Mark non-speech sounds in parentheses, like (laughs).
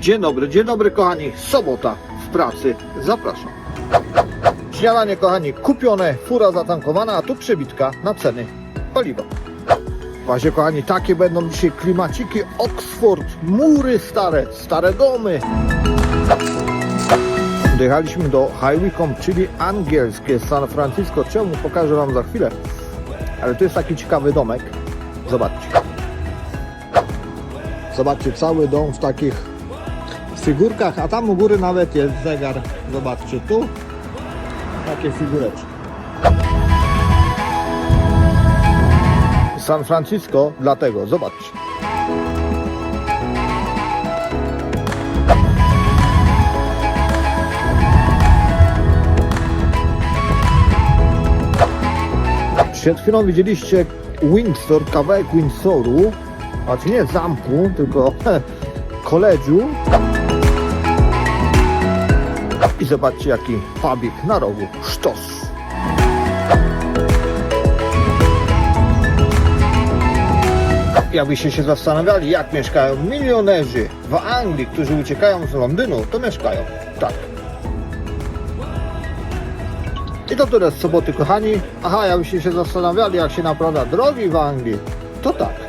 Dzień dobry, dzień dobry kochani. Sobota w pracy. Zapraszam. Śniadanie kochani kupione, fura zatankowana, a tu przebitka na ceny paliwa. Właśnie kochani, takie będą dzisiaj klimaciki Oxford, mury stare, stare domy. Dojechaliśmy do Highwicom, czyli angielskie San Francisco. Czemu pokażę Wam za chwilę. Ale to jest taki ciekawy domek. Zobaczcie. Zobaczcie, cały dom w takich figurkach, a tam u góry nawet jest zegar. Zobaczcie, tu takie figureczki. San Francisco, dlatego, zobaczcie. Przed chwilą widzieliście Windsor, kawałek Windsoru, znaczy nie zamku, tylko (laughs) koledżu. I zobaczcie jaki pubik na rogu, sztos. Jakbyście się zastanawiali, jak mieszkają milionerzy w Anglii, którzy uciekają z Londynu, to mieszkają tak. I to tyle z soboty, kochani. Aha, jakbyście się zastanawiali, jak się naprawia drogi w Anglii, to tak.